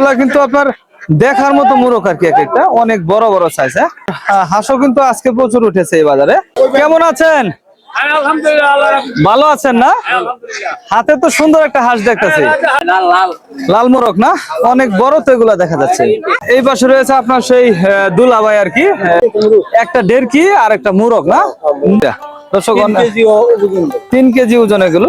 এগুলা কিন্তু আপনার দেখার মতো মুরগ আর কি এক একটা অনেক বড় বড় সাইজ হ্যাঁ? হাঁসও কিন্তু আজকে প্রচুর উঠেছে এই বাজারে। কেমন আছেন? ভালো আছেন না? হাতে তো সুন্দর একটা হাঁস দেখতেছি। লাল মোরগ না? অনেক বড় তো এগুলা দেখা যাচ্ছে। এই পাশে রয়েছে আপনার সেই আহ, দুলাভাই আর কি। একটা ডেরকি আর একটা মুরগ না? দর্শক তিন কেজি ওজন এগুলো।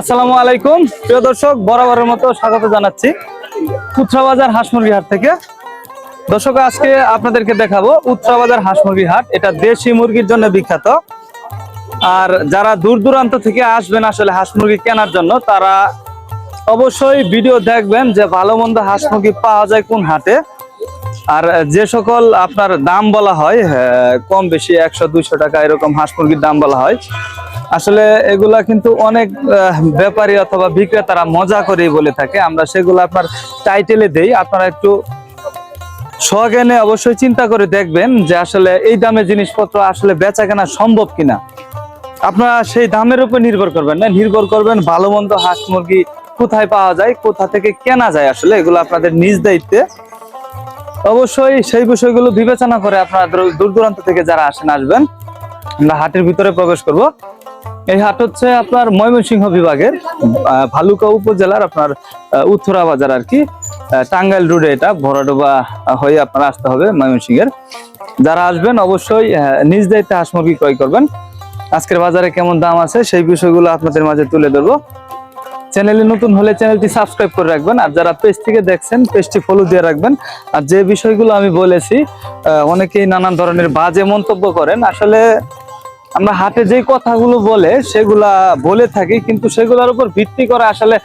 আসসালামু আলাইকুম। প্রিয় দর্শক বরাবরের মতো স্বাগত জানাচ্ছি উত্তরাবাজার হাঁস মুরগি হাট থেকে। দর্শক আজকে আপনাদেরকে দেখাবো উত্তরাবাজার হাঁস মুরগি হাট। এটা দেশি মুরগির জন্য বিখ্যাত। আর যারা দূর দূরান্ত থেকে আসবেন আসলে হাঁস মুরগি কেনার জন্য তারা অবশ্যই ভিডিও দেখবেন যে ভালো মন্দ হাঁস মুরগি পাওয়া যায় কোন হাটে। আর যে সকল আপনার দাম বলা হয় আহ, কম বেশি একশো দুইশো টাকা এরকম হাঁস মুরগির দাম বলা হয় আসলে এগুলা কিন্তু অনেক ব্যাপারী অথবা বিক্রেতারা মজা করে বলে থাকে। আমরা সেগুলো আপনার টাইটেলে দেই। আপনারা একটু সজ্ঞানে অবশ্যই চিন্তা করে দেখবেন যে আসলে এই দামে জিনিসপত্র আসলে বেচা কেনা সম্ভব কিনা। আপনারা সেই দামের উপর নির্ভর করবেন না। নির্ভর করবেন ভালো মন্দ হাঁস মুরগি কোথায় পাওয়া যায়, কোথা থেকে কেনা যায় আসলে। এগুলো আপনাদের নিজ দায়িত্বে। অবশ্যই সেই বিষয়গুলো বিবেচনা করে আপনারা দূর দূরান্ত থেকে যারা আসেন, আসবেন। আমরা হাটের ভিতরে প্রবেশ করব। এই হাট হচ্ছে আপনার ময়মনসিংহ বিভাগের ভালুকা উপজেলার আপনার উত্তরা বাজার আর কি। টাঙ্গাইল রোডে এটা ভরাডোবা হয়ে আপনার আসতে হবে ময়মনসিংহের। যারা আসবেন অবশ্যই নিজ দায়িত্বে হাঁস মুরগি ক্রয় করবেন। আজকের বাজারে কেমন দাম আছে সেই বিষয়গুলো আপনাদের মাঝে তুলে ধরবো। চ্যানেলে নতুন হলে চ্যানেলটি সাবস্ক্রাইব করে রাখবেন, আর যারা পেজ থেকে দেখছেন, পেজটি ফলো দিয়ে রাখবেন। আর যে বিষয়গুলো আমি বলেছি অনেকেই নানান ধরনের বাজে মন্তব্য করেন। আসলে আমরা হাটে যে কথাগুলো বলে, সেগুলা বলে থাকি, কিন্তু সেগুলোর উপর ভিত্তি করে আসলে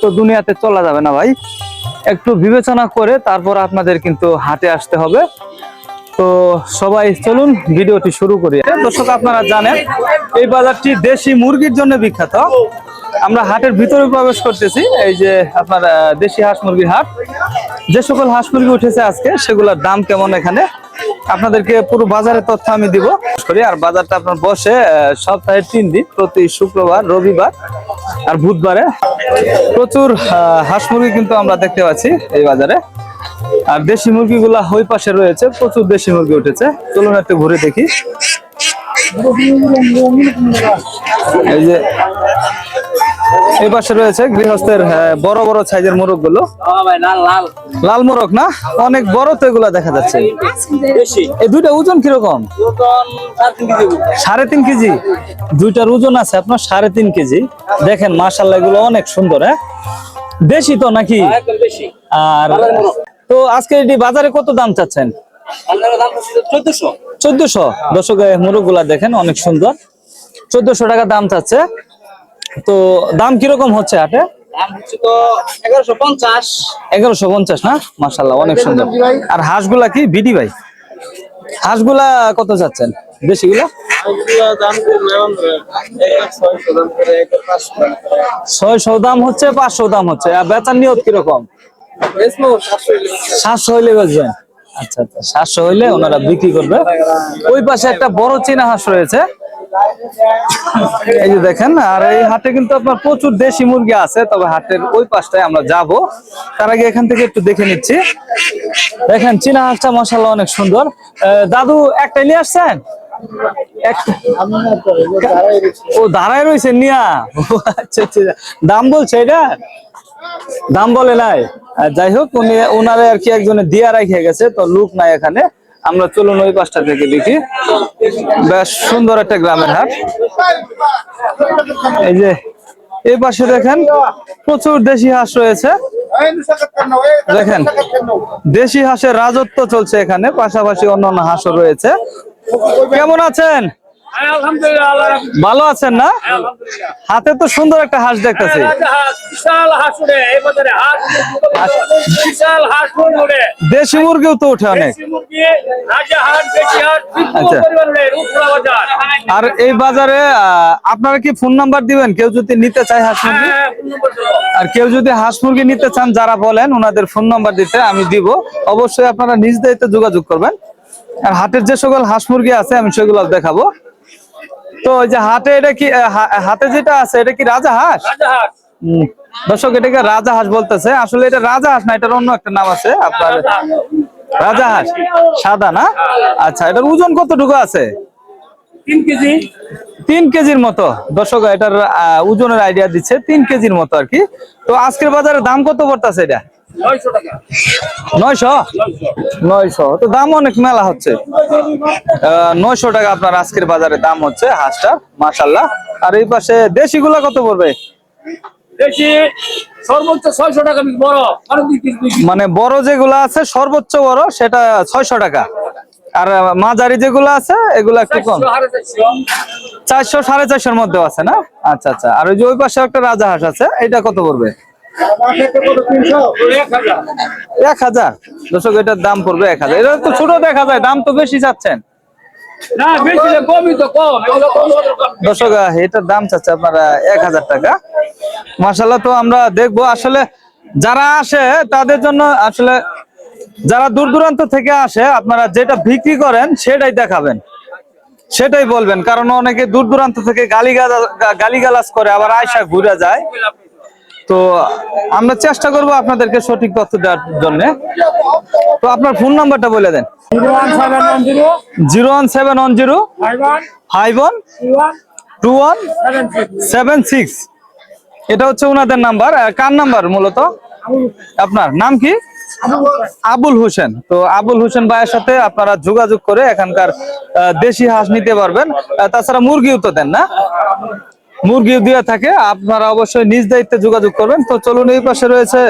তো দুনিয়াতে চলা যাবে না ভাই। একটু বিবেচনা করে তারপর আপনাদের কিন্তু হাটে আসতে হবে। তো সবাই চলুন, ভিডিওটি শুরু করি। দর্শক, আপনারা জানেন, এই বাজারটি দেশি মুরগির জন্য বিখ্যাত। আমরা হাটের ভিতরে প্রবেশ করতেছি, এই যে আপনার দেশি হাঁস মুরগির হাট। যে সকল হাঁস মুরগি উঠেছে আজকে, সেগুলোর দাম কেমন এখানে? আপনাদেরকে পুরো বাজারের তথ্য আমি দিব। আর বাজারটা আপনার বসে সপ্তাহে তিন দিন, প্রতি শুক্রবার, রবিবার আর বুধবারে। প্রচুর হাঁস মুরগি কিন্তু আমরা দেখতে পাচ্ছি এই বাজারে। আর দেশি মুরগিগুলা ওই পাশে রয়েছে, প্রচুর দেশি মুরগি উঠেছে। চলুন একটু ঘুরে দেখি। এই যে এই পাশে রয়েছে গৃহস্থের বড় বড় সাইজের মোরগগুলো লাল মোরগ না? অনেক বড় তো এগুলা দেখা যাচ্ছে। দুইটা ওজন কীরকম? সাড়ে তিন কেজি। দুইটার ওজন আছে আপনার সাড়ে তিন কেজি। দেখেন মাশাল্লাহ এগুলো অনেক সুন্দর হ্যাঁ? দেশি তো নাকি? আর তো আজকে এটি বাজারে কত দাম চাচ্ছেন? চোদ্দশো। দর্শক মুরগগুলা দেখেন, অনেক সুন্দর। চোদ্দশো টাকা দাম চাচ্ছে। তো দাম কীরকম হচ্ছে হাটে এগারোশো পঞ্চাশ। না? মাসাল্লাহ অনেক সুন্দর। আর হাঁসগুলা কি? বিডি ভাই? হাঁসগুলা কত চাচ্ছেন দেশিগুলা ছয়শো দাম হচ্ছে পাঁচশো দাম হচ্ছে। আর বেচার নিয়ত কীরকম? সাতশো হইলে বেচবেন? আচ্ছা আচ্ছা। সাতশো হইলে ওনারা বিক্রি করবে। ওই পাশে একটা বড় চীনা হাঁস রয়েছে। এই যে দেখেন, আর এই হাটে কিন্তু আপনার প্রচুর দেশি মুরগি আছে, তবে হাটের ওই পাশটায় আমরা যাব। তার আগে এখান থেকে একটু দেখে নিচ্ছি। দেখেন, চীনা হাঁসটা মশাল্লা অনেক সুন্দর। দাদু একটা নিয়ে আসছেন? ও, দাঁড়ায় রয়েছে, নিয়া। আচ্ছা আচ্ছা। দাম বলছে এটা? দাম বলে নাই। যাই হোক, উনি ওনারে আর কি একজনে দিয়া রেখে গেছে, তো লুক নাই এখানে। আমরা চলুন ওই পাশটা থেকে দেখি। বেশ সুন্দর একটা গ্রামের হাট। এই যে, এই পাশে দেখেন, প্রচুর দেশি হাঁস রয়েছে। দেখেন, দেশি হাঁসের রাজত্ব চলছে এখানে, পাশাপাশি অন্যান্য হাঁসও রয়েছে। কেমন আছেন? ভালো আছেন না? হাতে তো সুন্দর একটা হাঁস দেখতেছি। হাঁস উড়ে দেশি মুরগিও তো উঠে অনেক। আচ্ছা। রূপপুরা বাজার। আর এই বাজারে আপনারা কি ফোন নাম্বার দিবেন? কেউ যদি নিতে চায় হাঁস মুরগি? হ্যাঁ। আর কেউ যদি হাঁস মুরগি নিতে চান যারা বলেন ওনাদের ফোন নাম্বার দিতে আমি দিব। অবশ্যই আপনারা নিজ দায়িত্বে যোগাযোগ করবেন। আর হাটের যে সকল হাঁস মুরগি আছে আমি সেগুলো দেখাবো। তো ওই যে হাটে এটা কি হাতে যেটা আছে এটা কি রাজা হাঁস? দর্শক এটাকে রাজা হাঁস বলতেছে। আসলে এটা রাজা হাঁস না এটার অন্য একটা নাম আছে আপনার। রাজা হাঁস। সাদা না? আচ্ছা এটার ওজন কতটুকু আছে? তিন কেজি। তিন কেজির মতো। দর্শক এটার ওজনের আইডিয়া দিচ্ছে। তিন কেজির মতো আর কি। তো আজকের বাজারে দাম কত পড়তেছে এটা? নয়শো নয়শো? তো দাম অনেক মেলা হচ্ছে। নয়শো টাকা আপনার আজকের বাজারে দাম হচ্ছে মাসাল্লাহ আর এই পাশে দেশি গুলা কত পড়বে মানে বড় যেগুলো আছে সর্বোচ্চ বড় সেটা ছয়শো টাকা। আর মাঝারি যেগুলো আছে এগুলো একটু কম। চারশো সাড়ে চারশোর মধ্যে আছে না? আচ্ছা আচ্ছা। আর ওই যে ওই পাশে একটা রাজা হাঁস আছে এটা কত পড়বে? এক হাজার। দর্শক এটার দাম পড়বে এক হাজার। এটা তো ছোট দেখা যায় দাম তো বেশি চাচ্ছেন। দর্শক এটার দাম চাচ্ছে আপনারা এক হাজার টাকা। মাসাল্লাহ তো আমরা দেখব আসলে যারা আসে তাদের জন্য আসলে যারা দূর দূরান্ত থেকে আসে আপনারা যেটা বিক্রি করেন সেটাই দেখাবেন। সেটাই বলবেন কারণ অনেকে দূর দূরান্ত থেকে গালি গালিগালাজ করে আবার আয়সা ঘুরে যায়। তো আমরা চেষ্টা করব আপনাদেরকে সঠিক তথ্য দেওয়ার জন্য। তো আপনার ফোন নাম্বারটা বলে দেন। Zero one seven one zero. Zero one seven one zero. Five one. Two one. Seven six. এটা হচ্ছে ওনাদের নাম্বার। কার নাম্বার মূলত? আপনার নাম কি? আবুল হোসেন। তো আবুল হোসেন ভাইয়ের সাথে আপনারা যোগাযোগ করে এখানকার দেশি হাঁস নিতে পারবেন। তাছাড়া মুরগিও তো দেন না? মুরগিও দিয়ে থাকে। আপনারা অবশ্যই নিজ দায়িত্বে যোগাযোগ করবেন। তো চলুন এই পাশে রয়েছে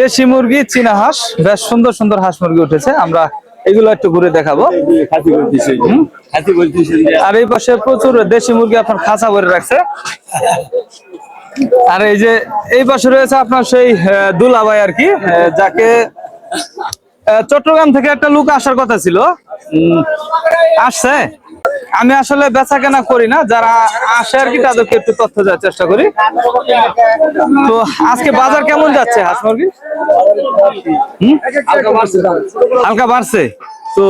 দেশি মুরগি, চীনা হাঁস। বেশ সুন্দর সুন্দর হাঁস মুরগি উঠেছে। আমরা এগুলো একটু ঘুরে দেখাবো? আর এই পাশে প্রচুর দেশি মুরগি আপনার খাঁচা ভরে রাখছে। আর এই যে, এই পাশে রয়েছে আপনার সেই দুলাভাই আর কি যাকে চট্টগ্রাম থেকে একটা লোক আসার কথা ছিল। আসছে? আমি আসলে বেচা কেনা করি না যারা আসে আর কি তাদেরকে একটু তথ্য দেওয়ার চেষ্টা করি। তো আজকে বাজার কেমন যাচ্ছে হাঁস মুরগি? হুম? হালকা বাড়ছে। তো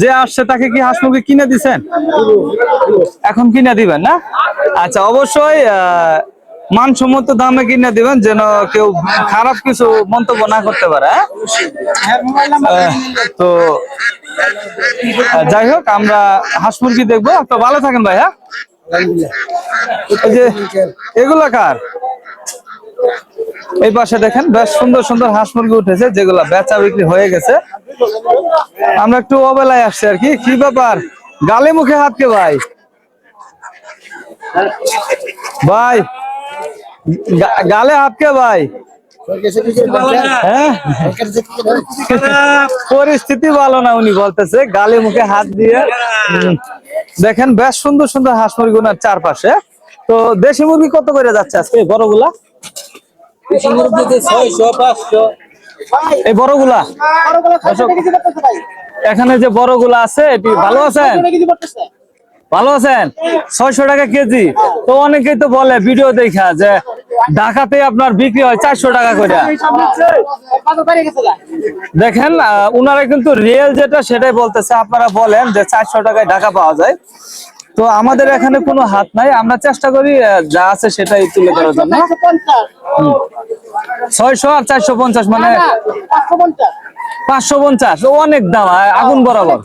যে আসছে তাকে কি হাঁস মুরগি কিনে দিচ্ছেন এখন কিনে দিবেন না? আচ্ছা অবশ্যই মানসম্মত দামে কিনে দিবেন যেন কেউ খারাপ কিছু মন্তব্য না করতে পারে হ্যাঁ? তো আহ, যাই হোক, আমরা হাঁস মুরগি দেখব। তো ভালো থাকেন ভাই হ্যাঁ? এগুলা কার? এই পাশে দেখেন, বেশ সুন্দর সুন্দর হাঁস মুরগি উঠেছে, যেগুলা বেচা বিক্রি হয়ে গেছে। আমরা একটু অবেলায় আসছি আর কি। কি ব্যাপার? গালে মুখে হাত কে ভাই? ভাই গালে হাত কে ভাই? পরিস্থিতি ভালো না উনি বলতেছে গালে মুখে হাত দিয়ে। দেখেন বেশ সুন্দর সুন্দর হাঁস মুরগি ওনার চারপাশে। তো দেশি মুরগি কত করে যাচ্ছে আজকে বড়গুলা? এই বড়গুলা? এখানে যে বড়গুলা আছে এটি ভালো আছেন? ভালো আছেন? ছয়শো টাকা কেজি। তো অনেকেই তো বলে ভিডিও দেখা যে ঢাকাতে আপনার বিক্রি হয় চারশো টাকা করে? দেখেন উনারা কিন্তু রিয়েল যেটা সেটাই বলতেছে। আপনারা বলেন যে চারশো টাকায় ঢাকা পাওয়া যায়। তো আমাদের এখানে কোনো হাত নাই। আমরা চেষ্টা করি যা আছে সেটাই তুলে ধরার জন্য। ছয়শো আর চারশো পঞ্চাশ মানে পাঁচশো পঞ্চাশ। অনেক দাম আগুন বরাবর।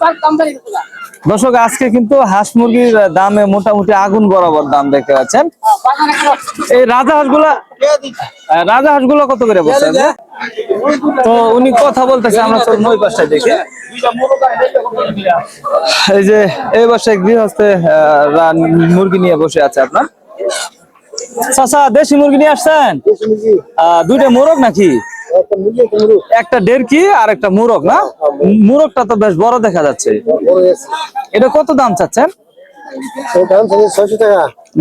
দর্শক আজকে কিন্তু হাঁস মুরগির দামে মোটামুটি আগুন বরাবর দাম দেখতে পাচ্ছেন। এই রাজা হাঁসগুলা আহ, রাজা হাঁসগুলো কত করে বলছেন তো উনি কথা বলতেছে আমরা তোর নই পাশটায় দেখি এই যে এই বাসায় গৃহস্থে মুরগি নিয়ে বসে আছে আপনার দেশি মুরগি নিয়ে আসছেন দুইটা মোরগ নাকি একটা ডেরকি আর একটা মুরগ না? মুরগটা তো বেশ বড় দেখা যাচ্ছে। এটা কত দাম চাচ্ছেন?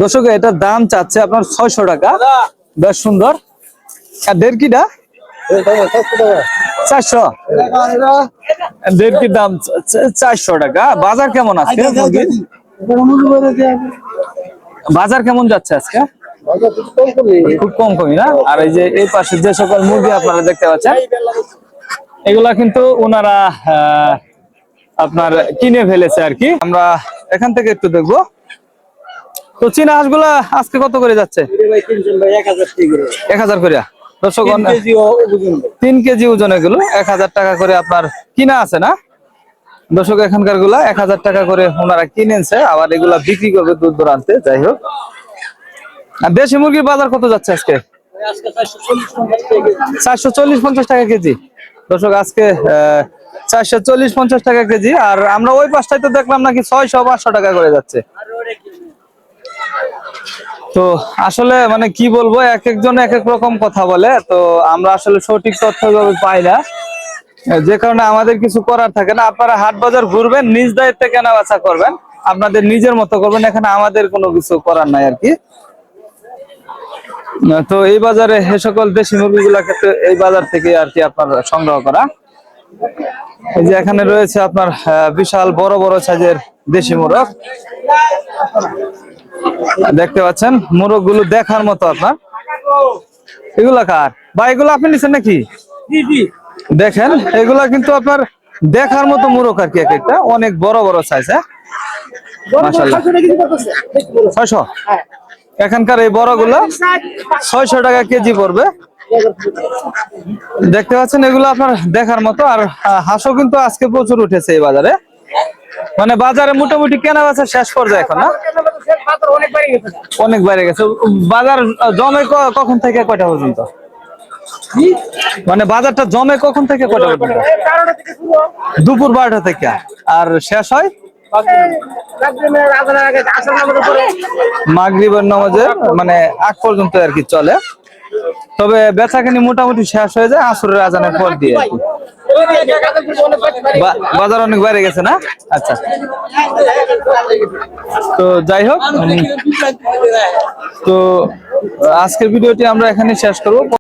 দর্শক এটার দাম চাচ্ছে আপনার ছয়শো টাকা। বেশ সুন্দর। আর দেড়কিটা চারশো। দেড়কির দাম চারশো টাকা। বাজার কেমন আছে বাজার কেমন যাচ্ছে আজকে? খুব কম কমই না? আর এই যে এই পাশে যে সকল মুরগি আপনারা দেখতে পাচ্ছেন এগুলা কিন্তু ওনারা আপনার কিনে ফেলেছে আর কি। আমরা এখান থেকে একটু দেখব। তো চীনা হাঁসগুলা আজকে কত করে যাচ্ছে? এক হাজার করে দর্শক তিন কেজি ওজন। এগুলো। এক হাজার টাকা করে আপনার কিনা আছে না? দর্শক এখানকারগুলা এক হাজার টাকা করে ওনারা কিনেছে আবার এগুলা বিক্রি করবে দূর দূরান্তে। যাই হোক দেশি মুরগির বাজার কত যাচ্ছে আজকে? চারশো চল্লিশ পঞ্চাশ টাকা কেজি। দর্শক, আজকে চারশো চল্লিশ পঞ্চাশ টাকা কেজি। আর আমরা ওই পাশটায় তো দেখলাম নাকি ছয়শো পাঁচশো টাকা করে যাচ্ছে। তো আসলে মানে কি বলব, এক একজন এক এক রকম কথা বলে। তো আমরা আসলে সঠিক তথ্য পাই না। যে কারণে আমাদের কিছু করার থাকে না। আপনারা হাট বাজার ঘুরবেন, নিজ দায়িত্বে কেনা বেচা করবেন। আপনাদের নিজের মতো করবেন। এখানে আমাদের কোনো কিছু করার নাই আর কি। তো এই বাজারে এ সকল দেশি মুরগিগুলা ক্ষেত্রে এই বাজার থেকে আর কি আপনার সংগ্রহ করা। এই যে এখানে রয়েছে আপনার বিশাল বড় বড় সাইজের দেশি মোরগ। দেখতে পাচ্ছেন মোরগগুলো দেখার মতো আপনার। এগুলা কার? বা এগুলো আপনি নিচ্ছেন নাকি? দেখেন এগুলা কিন্তু আপনার দেখার মতো মোরগ আর কি এক একটা অনেক বড় বড় সাইজ হ্যাঁ? ছয়শো এখানকার এই বড়গুলো ছয়শো টাকা কেজি পড়বে। দেখতে পাচ্ছেন, এগুলো আপনার দেখার মতো। আর হাঁসও কিন্তু আজকে প্রচুর উঠেছে এই বাজারে। মানে বাজারে মোটামুটি কেনা বেচা শেষ পর্যায়ে এখন, না? অনেক বাইরে গেছে। বাজার জমে কখন থেকে কয়টা পর্যন্ত? মানে বাজারটা জমে কখন থেকে কয়টা পর্যন্ত। দুপুর বারোটা থেকে। আর শেষ হয়? মাগরিবের নামাজের মানে আগ পর্যন্ত আর কি চলে। তবে বেচাখানি মোটামুটি শেষ হয়ে যায় আসরের আজানের পর দিয়ে বাজার অনেক বাইরে গেছে না? আচ্ছা। তো যাই হোক তো আজকের ভিডিওটি আমরা এখানে শেষ করব।